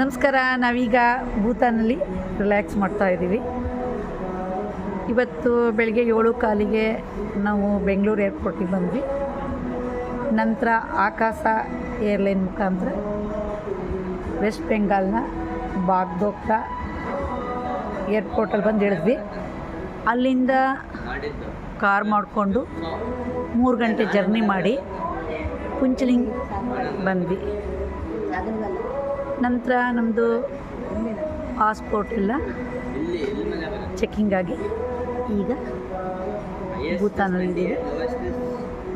ನಮಸ್ಕಾರ, ನಾವೀಗ ಭೂತಾನಲ್ಲಿ ರಿಲ್ಯಾಕ್ಸ್ ಮಾಡ್ತಾ ಇದ್ದೀವಿ. ಇವತ್ತು ಬೆಳಗ್ಗೆ ಏಳು ಕಾಲಿಗೆ ನಾವು ಬೆಂಗಳೂರು ಏರ್ಪೋರ್ಟಿಗೆ ಬಂದ್ವಿ. ನಂತರ ಆಕಾಶ ಏರ್ಲೈನ್ ಮುಖಾಂತರ ವೆಸ್ಟ್ ಬೆಂಗಾಲ್ನ ಬಾಗ್ದೋಕ್ತ ಏರ್ಪೋರ್ಟಲ್ಲಿ ಬಂದು ಇಳಿದ್ವಿ. ಅಲ್ಲಿಂದ ಕಾರ್ ಮಾಡಿಕೊಂಡು ಮೂರು ಗಂಟೆ ಜರ್ನಿ ಮಾಡಿ ಪುಂಚಲಿಂಗ್ ಬಂದ್ವಿ. ನಂತರ ನಮ್ಮದು ಪಾಸ್ಪೋರ್ಟ್ ಎಲ್ಲ ಚೆಕ್ಕಿಂಗ್ ಆಗಿ ಈಗ ಭೂತಾನಲ್ಲಿದ್ದೀವಿ.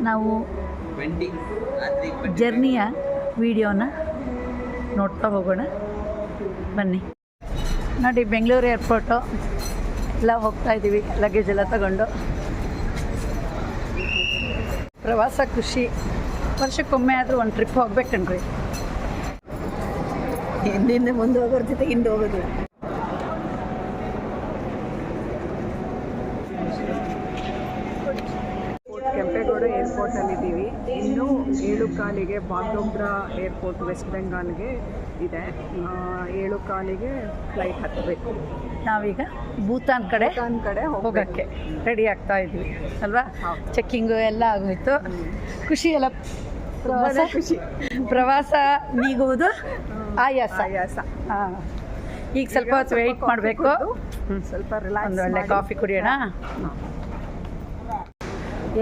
ನಾವು ಜರ್ನಿಯ ವಿಡಿಯೋನ ನೋಡ್ತಾ ಹೋಗೋಣ. ಬನ್ನಿ. ನೋಡಿ, ಬೆಂಗಳೂರು ಏರ್ಪೋರ್ಟು ಎಲ್ಲ ಹೋಗ್ತಾ ಇದ್ದೀವಿ. ಲಗೇಜ್ ಎಲ್ಲ ತಗೊಂಡು. ಪ್ರವಾಸ ಖುಷಿ. ವರ್ಷಕ್ಕೊಮ್ಮೆ ಆದರೂ ಒಂದು ಟ್ರಿಪ್ ಹೋಗ್ಬೇಕನ್ರಿ. ಹಿಂದಿಂದ ಮುಂದೆ ಹೋಗೋರ ಜೊತೆ ಹಿಂದೆ ಹೋಗೋದು ಕೆಂಪೇಗೌಡ ಏರ್ಪೋರ್ಟಲ್ಲಿ ಇದ್ದೀವಿ ಇನ್ನು ಏಳು ಕಾಲಿಗೆ ಬಾಗ್ಡೋಗ್ರಾ ಏರ್ಪೋರ್ಟ್ ವೆಸ್ಟ್ ಬೆಂಗಾಲ್ಗೆ ಇದೆ. ಏಳು ಕಾಲಿಗೆ ಫ್ಲೈಟ್ ಹತ್ತಬೇಕು. ನಾವೀಗ ಭೂತಾನ್ ಕಡೆ ಭೂತಾನ್ ಕಡೆ ಹೋಗೋಕ್ಕೆ ರೆಡಿ ಆಗ್ತಾ ಇದ್ವಿ. ಅಲ್ವಾ? ಚೆಕ್ಕಿಂಗು ಎಲ್ಲ ಆಗೋಯ್ತು. ಖುಷಿ ಎಲ್ಲ ಪ್ರವಾಸ ಖುಷಿ. ಪ್ರವಾಸ ನೀಗುವುದು? ಆಯಾಸ. ಆಯಾಸ. ಹಾಂ ಈಗ ಸ್ವಲ್ಪ ಹೊತ್ತು ವೆಯ್ಟ್ ಮಾಡಬೇಕು. ಸ್ವಲ್ಪ ರಿಲ್ಯಾಕ್ಸ್ ಒಳ್ಳೆ ಕಾಫಿ ಕುಡಿಯೋಣ.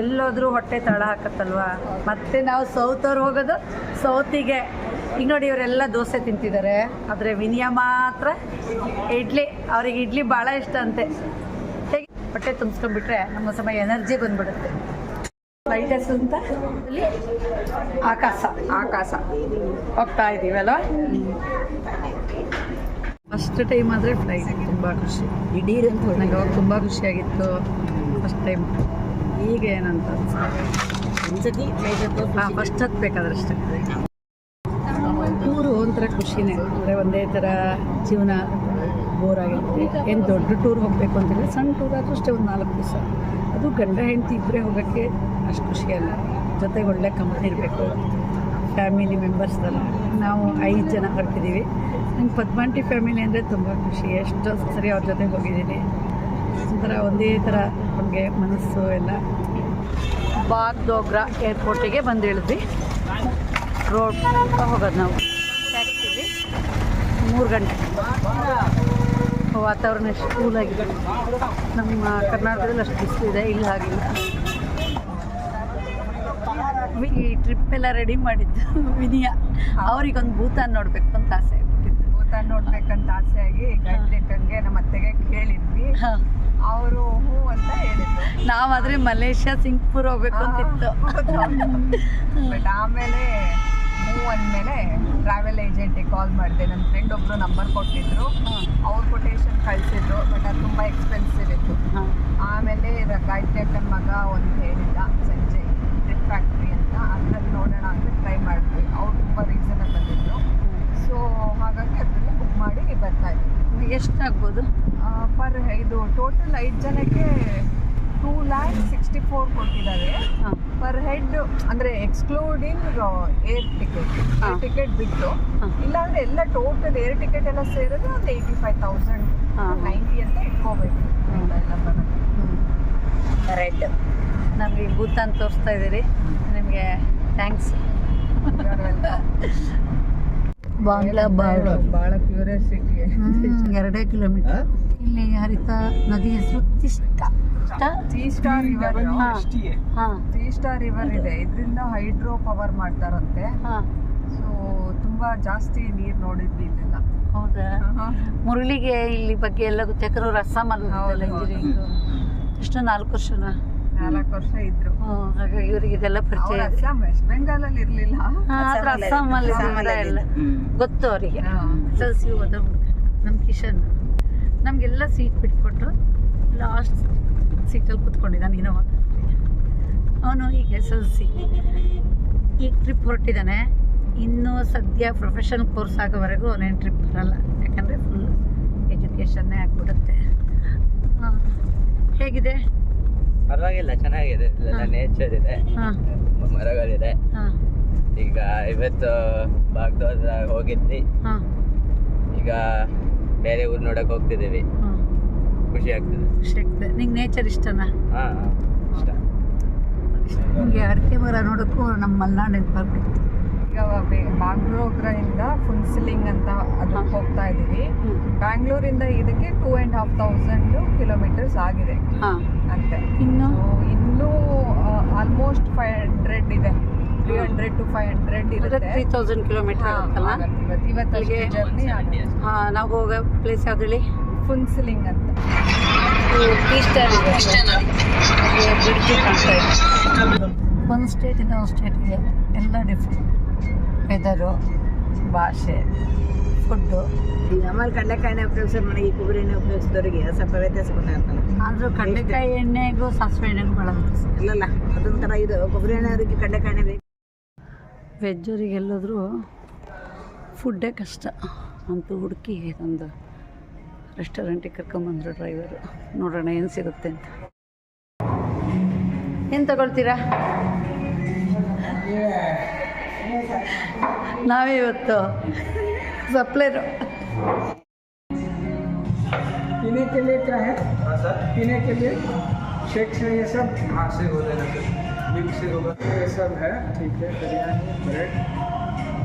ಎಲ್ಲೋದ್ರೂ ಹೊಟ್ಟೆ ತಳ ಹಾಕತ್ತಲ್ವಾ? ಮತ್ತೆ ನಾವು ಸೌತವ್ರು ಅವ್ರು ಹೋಗೋದು ಸೌತಿಗೆ. ಈಗ ನೋಡಿ ಇವರೆಲ್ಲ ದೋಸೆ ತಿಂತಿದ್ದಾರೆ ಆದರೆ ವಿನಿಯ ಮಾತ್ರ ಇಡ್ಲಿ. ಅವ್ರಿಗೆ ಇಡ್ಲಿ ಭಾಳ ಇಷ್ಟ ಅಂತೆ. ಹೊಟ್ಟೆ ತುಂಬಿಸ್ಕೊಂಡ್ಬಿಟ್ರೆ ನಮ್ಮ ಸಮಯ ಎನರ್ಜಿ ಬಂದ್ಬಿಡುತ್ತೆ. ಲೈಟಸ್ ಅಂತ? ಆಕಾಶ. ಆಕಾಶ. ಹೋಗ್ತಾ ಇದ್ದೀವಲ್ಲ ಫಸ್ಟ್ ಟೈಮ್ ಆದರೆ ಫ್ಲೈಟ್ ತುಂಬ ಖುಷಿ. ದಿಢೀರ್ ಅಂತ ನನಗೆ ಅವಾಗ ತುಂಬ ಖುಷಿಯಾಗಿತ್ತು ಫಸ್ಟ್ ಟೈಮ್ ಈಗ ಏನಂತ ಒಂದ್ಸತಿ ಹಾಂ ಫಸ್ಟ್ ಹತ್ಬೇಕಾದ್ರೆ ಅಷ್ಟೇ. ಟೂರು ಒಂಥರ ಖುಷಿನೇ. ಅಂದರೆ ಒಂದೇ ಥರ ಜೀವನ. ಬೋರ್ ಏನು ದೊಡ್ಡ ಟೂರ್ ಹೋಗಬೇಕು ಅಂತಂದರೆ ಸಣ್ಣ ಟೂರ್ ಆದರೂ ಅಷ್ಟೇ ಒಂದು ನಾಲ್ಕು ದಿವಸ. ಅದು ಗಂಡ ಹೆಂಡತಿ ಇಬ್ಬರೇ ಹೋಗೋಕ್ಕೆ ಅಷ್ಟು ಖುಷಿಯಲ್ಲ ಜೊತೆಗೆ ಒಳ್ಳೆ ಕಂಪ್ನಿ ಇರಬೇಕು. ಫ್ಯಾಮಿಲಿ ಮೆಂಬರ್ಸ್ ಥರ ನಾವು ಐದು ಜನ ಹೊರಟಿದ್ದೀವಿ. ನಂಗೆ ಪದ್ಮಾಂಟಿ ಫ್ಯಾಮಿಲಿ ಅಂದರೆ ತುಂಬ ಖುಷಿ. ಎಷ್ಟು ಸರಿ ಅವ್ರ ಜೊತೆಗೆ ಹೋಗಿದ್ದೀನಿ. ಒಂಥರ ಒಂದೇ ಥರ ನಮಗೆ ಮನಸ್ಸು ಎಲ್ಲ. ಬಾಗ್ದೋಗ್ರಾ ಏರ್ಪೋರ್ಟಿಗೆ ಬಂದು ಇಳಿದ್ವಿ. ರೋಡ್ ಹೋಗೋದು ನಾವು. ಮೂರು ಗಂಟೆ. ವಾತಾವರಣ ಎಷ್ಟು ಕೂಲಾಗಿದೆ ನಮ್ಮ ಕರ್ನಾಟಕದಲ್ಲಿ ಅಷ್ಟು ಬಿಸಿಲಿದೆ ಇಲ್ಲಿ ಹಾಗಿಲ್ಲ. ಈ ಟ್ರಿಪ್ ಎಲ್ಲ ರೆಡಿ ಮಾಡಿದ್ದು ವಿನಿಯ. ಅವ್ರಿಗೊಂದು ಭೂತಾನ್ ನೋಡಬೇಕು ಅಂತ ಆಸೆ ಆಗ್ಬಿಟ್ಟಿತ್ತು. ಭೂತಾನ್ ನೋಡ್ಬೇಕಂತ ಆಸೆಯಾಗಿ ಆಗಿ ಗಂಟೆ ನಮ್ಮ ಅತ್ತೆಗೆ ಕೇಳಿದ್ವಿ. ಅವರು ಹೂ ಅಂತ ಹೇಳಿದ್ರು. ನಾವಾದ್ರೆ ಮಲೇಷ್ಯಾ ಸಿಂಗ್ಪುರ್ ಹೋಗ್ಬೇಕು ಅಂತಿತ್ತು. ಬಟ್ ಆಮೇಲೆ ಹೂ ಅಂದಮೇಲೆ ಟ್ರಾವೆಲ್ ಏಜೆಂಟಿಗೆ ಕಾಲ್ ಮಾಡಿದೆ. ನನ್ನ ಫ್ರೆಂಡ್ ಒಬ್ಬರು ನಂಬರ್ ಕೊಟ್ಟಿದ್ರು. ಅವ್ರ ಕೊಟೇಶನ್ ಕಳಿಸಿದ್ರು ಬಟ್ ಅದು ತುಂಬ ಎಕ್ಸ್ಪೆನ್ಸಿವ್ ಇತ್ತು. ಆಮೇಲೆ ಗಾಯತ್ರಿ ಅಕ್ಕನ ಮಗ ಒಂದು ಹೇಳಿದ್ದ ಸಂಜೆ ಟ್ರಿಪ್ ಫ್ಯಾಕ್ಟ್ರಿ ಅಂತ ಅದರಲ್ಲಿ ನೋಡೋಣ ಅಂತ ಟ್ರೈ ಮಾಡಿದ್ವಿ. ಅವ್ರು ತುಂಬ ರೀಸನ್ ಬಂದಿದ್ರು. ಸೊ ಹಾಗಾಗಿ ಅದರಲ್ಲಿ ಬುಕ್ ಮಾಡಿ ಬರ್ತಾ ಇದ್ದೀವಿ ಎಷ್ಟಾಗ್ಬೋದು? ಪರ್ ಇದು ಟೋಟಲ್ ಐದು ಜನಕ್ಕೆ ಟೂ ಲ್ಯಾಕ್ ಸಿಕ್ಸ್ಟಿ ಫೋರ್ ಕೊಟ್ಟಿದ್ದಾರೆ. ಹಾಂ. ಪರ್ ಹೆಡ್ ಅಂದ್ರೆ excluding air ticket air ticket ಬಿಟ್ಟು. ಇಲ್ಲಾಂದ್ರೆ ಎಲ್ಲ ಟೋಟಲ್ ಏರ್ ಟಿಕೆಟ್ ಎಲ್ಲ ಸೇರಿದ್ರೆ ಒಂದು ಏಯ್ಟಿ ಫೈವ್ ತೌಸಂಡ್. ನೈಂಟಿ ಅಂತ ಇಟ್ಕೋಬೇಕು. ರೈಟ್ ನಮಗೆ ಭೂತಾನ್ ತೋರಿಸ್ತಾ ಇದ್ದೀರಿ. ನಿಮಗೆ ಥ್ಯಾಂಕ್ಸ್ ಬಾಂಗ್ಲಾ ಬಾಳ ಭಾಳ ಕ್ಯೂರಿಯಾಸಿಟಿ ಎರಡೇ ಕಿಲೋಮೀಟರ್ ಇಲ್ಲಿ ಹರಿತ ನದಿ ಹೆಸರು ತಿಸ್ಟ ತ್ರೀ ಸ್ಟಾರ್ ರಿವರ್ ಹಾಂ. ತ್ರೀ ಸ್ಟಾರ್ ರಿವರ್ ಇದೆ. ಇದರಿಂದ ಹೈಡ್ರೋ ಪವರ್ ಮಾಡ್ತಾರಂತೆ. ಹಾಂ. ಸೊ ತುಂಬಾ ಜಾಸ್ತಿ ನೀರು ನೋಡಿದ್ವಿ ಇಲ್ಲೆಲ್ಲ. ಹೌದಾ? ಮುರಳಿಗೆ ಇಲ್ಲಿ ಬಗ್ಗೆ ಎಲ್ಲ ಹೌದು, ಹೌದು. ಇಂಜಿನಿಯರಿಂಗು ಎಷ್ಟು ನಾಲ್ಕು ವರ್ಷನಾ? ನಾಲ್ಕು ವರ್ಷ ಇದ್ರು. ಇವರಿಗೆ ಇದೆಲ್ಲ ಪರಿಚಯ ಅಸ್ಸಾಂ ವೆಸ್ಟ್ ಬೆಂಗಾಲಲ್ಲಿ ಇರ್ಲಿಲ್ಲ. ಹಾಂ ಆದ್ರೆ ಅಸ್ಸಾಮಲ್ಲಿ ಅಸ್ಸಾಮಲ್ಲಿ ಎಲ್ಲ ಗೊತ್ತು ಅವರಿಗೆ. ಎಸ್ ಎಲ್ ಸಿ ಓದ ಹುಡುಗ ನಮ್ಮ ಕಿಶನ್. ನಮಗೆಲ್ಲ ಸೀಟ್ ಬಿಟ್ಕೊಟ್ಟು ಲಾಸ್ಟ್ ಸೀಟಲ್ಲಿ ಕೂತ್ಕೊಂಡಿದ್ದಾನೆ ಇನೋವಾ ಅವನು ಈಗ ಎಸ್ ಎಲ್ ಸಿ. ಈಗ ಟ್ರಿಪ್ ಹೊರಟಿದ್ದಾನೆ. ಇನ್ನೂ ಸದ್ಯ ಪ್ರೊಫೆಷನಲ್ ಕೋರ್ಸ್ ಆಗೋವರೆಗೂ ಅವನೇನು ಟ್ರಿಪ್ ಬರಲ್ಲ. ಯಾಕಂದರೆ ಫುಲ್ ಎಜುಕೇಷನ್ನೇ ಆಗಿಬಿಡುತ್ತೆ. ಹೇಗಿದೆ? ಪರವಾಗಿಲ್ಲ ಚೆನ್ನಾಗಿದೆ. ನೇಚರ್ ಇದೆ. ಮರಗಳಿದೆ. ಈಗ ಇವತ್ತು ಬಾಗ್ದೋದ್ರ ಹೋಗಿದ್ವಿ. ಈಗ ಬೇರೆ ಊರು ನೋಡಕ್ ಹೋಗ್ತಿದ್ದೀವಿ. ಖುಷಿ ಆಗ್ತದೆ ಖುಷಿ ಆಗ್ತದೆ ನಿಂಗೆ ನೇಚರ್ ಇಷ್ಟನಾ? ಹಾ ಹಾ, ಇಷ್ಟ. ನಿಮಗೆ ಅಡಿಕೆ ಮರ ನೋಡೋಕ್ಕೂ ನಮ್ಮ ಮಲ್ನಾಡಿನ ಬರ್ತೀವಿ ಈಗ ಬ್ಯಾಂಗ್ಳೂರಿಂದ ಫುನ್ಸಿಲಿಂಗ್ ಅಂತ ಅದಕ್ಕೆ ಹೋಗ್ತಾ ಇದ್ದೀವಿ. ಬ್ಯಾಂಗ್ಳೂರಿಂದ ಇದಕ್ಕೆ two and half thousand kilometers ಆಗಿದೆ. ಹಾಂ. ಅಂತೆ. ಇನ್ನು? ಇನ್ನೂ ಆಲ್ಮೋಸ್ಟ್ ಫೈವ್ ಹಂಡ್ರೆಡ್ ಇದೆ. Three hundred to five hundred ಇರುತ್ತೆ. ತ್ರೀ ತೌಸಂಡ್ ಕಿಲೋಮೀಟರ್ ಆಗುತ್ತಲ್ಲ ಇವತ್ತಿಗೆ ಜರ್ನಿ ಹಾಂ ನಾವು ಹೋಗೋ ಪ್ಲೇಸ್ ಯಾವ್ದು ಹೇಳಿ? ಫುನ್ಸಿಲಿಂಗ್ ಅಂತ. ಒಂದು ಸ್ಟೇಟಿಂದ ಒಂದು ಸ್ಟೇಟಿಗೆ ಎಲ್ಲ ಡಿಫ್ರೆಂಟ್ ವೆದರು ಭಾಷೆ ಫುಡ್ಡು ನಮ್ಮಲ್ಲಿ ಕಡಲೆಕಾಯಿನ ಉಪಯೋಗಿಸೋರು ಮನೆಗೆ ಈ ಕೊಬ್ಬರಿ ಎಣ್ಣೆ ಉಪಯೋಗಿಸಿದವರಿಗೆ ಸ್ವಲ್ಪ ವ್ಯತ್ಯಾಸ ಗೊತ್ತಾಗ್ತಲ್ಲ ಆದರೂ ಕಡಲೆಕಾಯಿ ಎಣ್ಣೆಗೂ ಸಾಸಿವೆ ಎಣ್ಣೆಗೂ ಭಾಳ ಇಲ್ಲಲ್ಲ ಅದೊಂಥರ ಇದು ಕೊಬ್ಬರಿ ಎಣ್ಣೆ ಅವರಿಗೆ ಕಡಲೆಕಾಯಿನೇ ಬೇಕು. ವೆಜ್ಜವ್ರಿಗೆ ಎಲ್ಲಾದರೂ ಫುಡ್ಡೇ ಕಷ್ಟ. ಅಂತ ಹುಡುಕಿ ಒಂದು ರೆಸ್ಟೋರೆಂಟಿಗೆ ಕರ್ಕೊಂಬಂದ್ರು ಡ್ರೈವರು ನೋಡೋಣ ಏನು ಸಿಗುತ್ತೆ ಅಂತ ಏನು ತಗೊಳ್ತೀರಾ ನಾವೇ ಇವತ್ತು ಸಪ್ಲೈರು पीने के लिए क्या है पीने के लिए शेक है ये सब हाँ शेक हो जाएगा सर मिल्क शेक होगा ये सब है ठीक है बिरयानी ब्रेड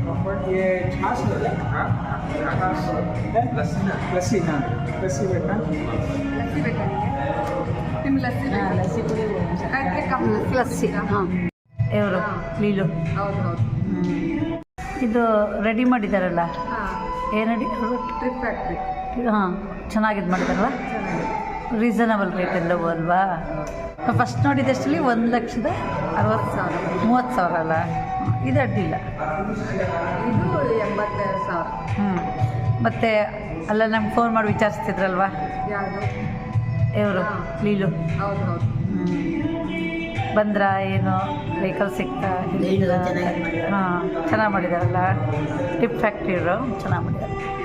पापड़ ये छाछ है हाँ छाछ है लस्सी ना लस्सी हाँ लस्सी बेटा ನಿಮ್ ಲಸ್ಸಿ ಹಾಂ ಲಸ್ಸಿ ಪುಡಿ ಅದಕ್ಕೆ ಕಮ್ಮಿ ಲಸ್ಸಿ ಹಾಂ ಇವರು ಲೀಲು ಹೌದು ಹೌದು ಇದು ರೆಡಿ ಮಾಡಿದಾರಲ್ಲ ಏನು ರೆಡಿ ಟ್ರಿಪ್ ಫ್ಯಾಕ್ಟ್ರಿ ಹಾಂ ಚೆನ್ನಾಗಿದ್ದು ಮಾಡಿದಾರಲ್ಲ ರೀಸನಬಲ್ ರೇಟ್ ಎಲ್ಲವೂ ಅಲ್ವಾ? ಫಸ್ಟ್ ನೋಡಿದಷ್ಟರಲ್ಲಿ ಒಂದು ಲಕ್ಷದ ಅರವತ್ತು ಸಾವಿರ ಮೂವತ್ತು ಸಾವಿರ ಅಲ್ಲ? ಇದು ಅಡ್ಡಿಲ್ಲ. ಇದು ಎಂಬತ್ತೆರಡು ಸಾವಿರ. ಹ್ಞೂ ಮತ್ತು ಅಲ್ಲ ನಮ್ಗೆ ಫೋನ್ ಮಾಡಿ ವಿಚಾರಿಸ್ತಿದ್ರಲ್ವಾ? ಇವರು ಲೀಲು. ಹೌದು ಬಂದ್ರ ಏನು? ವೆಹಿಕಲ್ ಸಿಗ್ತಾ. ಹಾಂ ಚೆನ್ನಾಗಿ ಮಾಡಿದಾರಲ್ಲ? ಟಿಪ್ ಫ್ಯಾಕ್ಟ್ರಿ ಇವರು ಚೆನ್ನಾಗಿ ಮಾಡಿದ್ದಾರೆ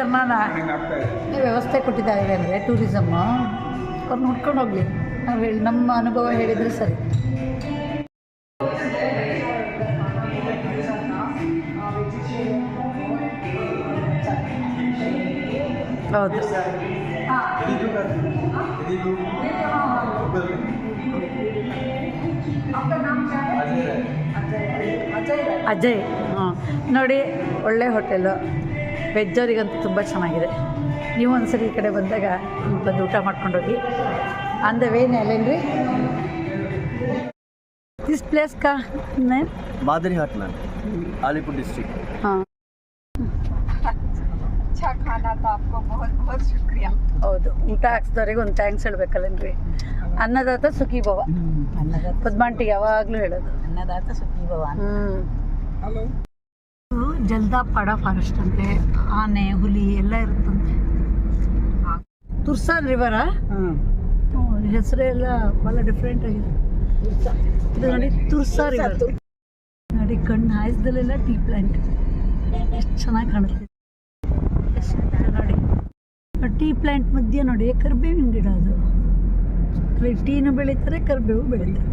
ಅರ್ಮಾನ ವ್ಯವಸ್ಥೆ ಕೊಟ್ಟಿದ್ದಾರೆ ಅಂದರೆ ಟೂರಿಸಮ್ಮು ಅವ್ರು ನೋಡ್ಕೊಂಡು ಹೋಗಲಿ. ನಾವು ಹೇಳಿ ನಮ್ಮ ಅನುಭವ ಹೇಳಿದರೆ ಸರಿ. ಹೌದು. ಅಜಯ್. ನೋಡಿ ಒಳ್ಳೆ ಹೋಟೆಲು. ವೆಜ್ಜವರಿಗಂತೂ ತುಂಬ ಚೆನ್ನಾಗಿದೆ. ನೀವು ಒಂದ್ಸರಿ ಈ ಕಡೆ ಬಂದಾಗ ಬಂದು ಊಟ ಮಾಡ್ಕೊಂಡು ಹೋಗಿ ಅಂದ ದ ವೇನೇ ಅಲ್ಲೇನ್ರಿ ದಿಸ್ ಪ್ಲೇಸ್ ಕಾ name Madari Hat ma'am Alipur district ಹಾಂ. ಹೌದು. ಊಟ ಹಾಕ್ಸಿದವ್ರಿಗೆ ಒಂದು ಥ್ಯಾಂಕ್ಸ್ ಹೇಳ್ಬೇಕಲ್ಲೇನ್ರಿ ಅನ್ನದಾತ ಸುಖಿ ಭವ ಅನ್ನದಾತ ಪದ್ಮಾಂಟಿ ಯಾವಾಗಲೂ ಹೇಳೋದು. ಅನ್ನದಾತ ಸುಖಿ ಭವ ಹ್ಞೂ ಜಲ್ದಾಪಾಡ ಫಾರೆಸ್ಟ್ ಅಂತೆ ಆನೆ ಹುಲಿ ಎಲ್ಲ ಇರುತ್ತಂತೆ. ತುರ್ಸಾನ್ ರಿವರಾ ಹೆಸರೇ ಎಲ್ಲ ಭಾಳ ಡಿಫ್ರೆಂಟ್ ಆಗಿದೆ. ಇದು ನೋಡಿ ತುರ್ಸಾ ರಿವರ್ ನೋಡಿ ಕಣ್ಣು ಹಾಯಿಸ್ದಲ್ಲೆಲ್ಲ ಟೀ ಪ್ಲಾಂಟ್ ಎಷ್ಟು ಚೆನ್ನಾಗಿ ಕಾಣುತ್ತೆ. ಎಷ್ಟು ನೋಡಿ ಟೀ ಪ್ಲಾಂಟ್ ಮಧ್ಯೆ ನೋಡಿ ಕರ್ಬೇವಿನ ಗಿಡ ಅದು. ಟೀನು ಬೆಳೀತಾರೆ ಕರ್ಬೇವು ಬೆಳೀತಾರೆ.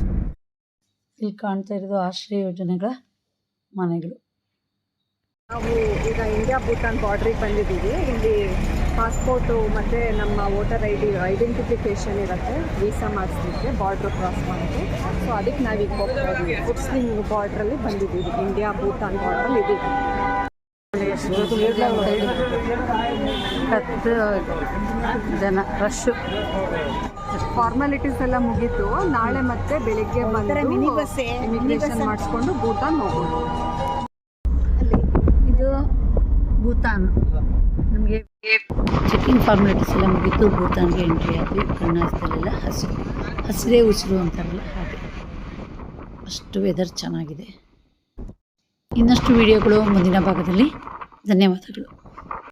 ಇಲ್ಲಿ ಕಾಣ್ತಾ ಇರೋದು ಆಶ್ರಯ ಯೋಜನೆಗಳ ಮನೆಗಳು. ನಾವು ಈಗ ಇಂಡಿಯಾ ಭೂತಾನ್ ಬಾರ್ಡ್ರಿಗೆ ಬಂದಿದ್ದೀವಿ. ಇಲ್ಲಿ ಪಾಸ್ಪೋರ್ಟು ಮತ್ತು ನಮ್ಮ ವೋಟರ್ ಐ ಡಿ ಐಡೆಂಟಿಫಿಕೇಷನ್ ಇರುತ್ತೆ. ವೀಸಾ ಮಾಡಿಸ್ಲಿಕ್ಕೆ ಬಾರ್ಡ್ರ್ ಕ್ರಾಸ್ ಮಾಡೋಕ್ಕೆ. ಸೊ ಅದಕ್ಕೆ ನಾವೀಗ ಹೋಗ್ತಾ ಇದ್ದೀವಿ ಮುಸ್ಲಿಮ್ ಬಾರ್ಡ್ರಲ್ಲಿ ಬಂದಿದ್ದೀವಿ. ಇಂಡಿಯಾ ಭೂತಾನ್ ಬಾರ್ಡ್ರಲ್ಲಿ ಇದ್ದೀವಿ ಹತ್ತು ಜನ ರಶ್ಶು ಫಾರ್ಮಾಲಿಟೀಸ್ ಎಲ್ಲ ಮುಗೀತು. ನಾಳೆ ಮತ್ತೆ ಬೆಳಿಗ್ಗೆ ಮಿನಿ ಬಸ್ ಇಮಿಗ್ರೇಷನ್ ಮಾಡಿಸ್ಕೊಂಡು ಭೂತಾನ್ ಹೋಗೋದು ಇದು ಭೂತಾನ್. ನಮಗೆ ಚೆಕಿಂಗ್ ಫಾರ್ಮಾಲಿಟೀಸ್ ಎಲ್ಲ ಮುಗೀತು. ಭೂತಾನ್ಗೆ ಎಂಟ್ರಿ ಆದ್ವಿ. ಕರ್ನಾಟಕದಲ್ಲೆಲ್ಲ ಹಸಿರು ಹಸಿರೇ ಉಸಿರು ಅಂತಾರಲ್ಲ ಹಾಗೆ. ಅಷ್ಟು ವೆದರ್ ಚೆನ್ನಾಗಿದೆ. ಇನ್ನಷ್ಟು ವಿಡಿಯೋಗಳು ಮುಂದಿನ ಭಾಗದಲ್ಲಿ. ಧನ್ಯವಾದಗಳು.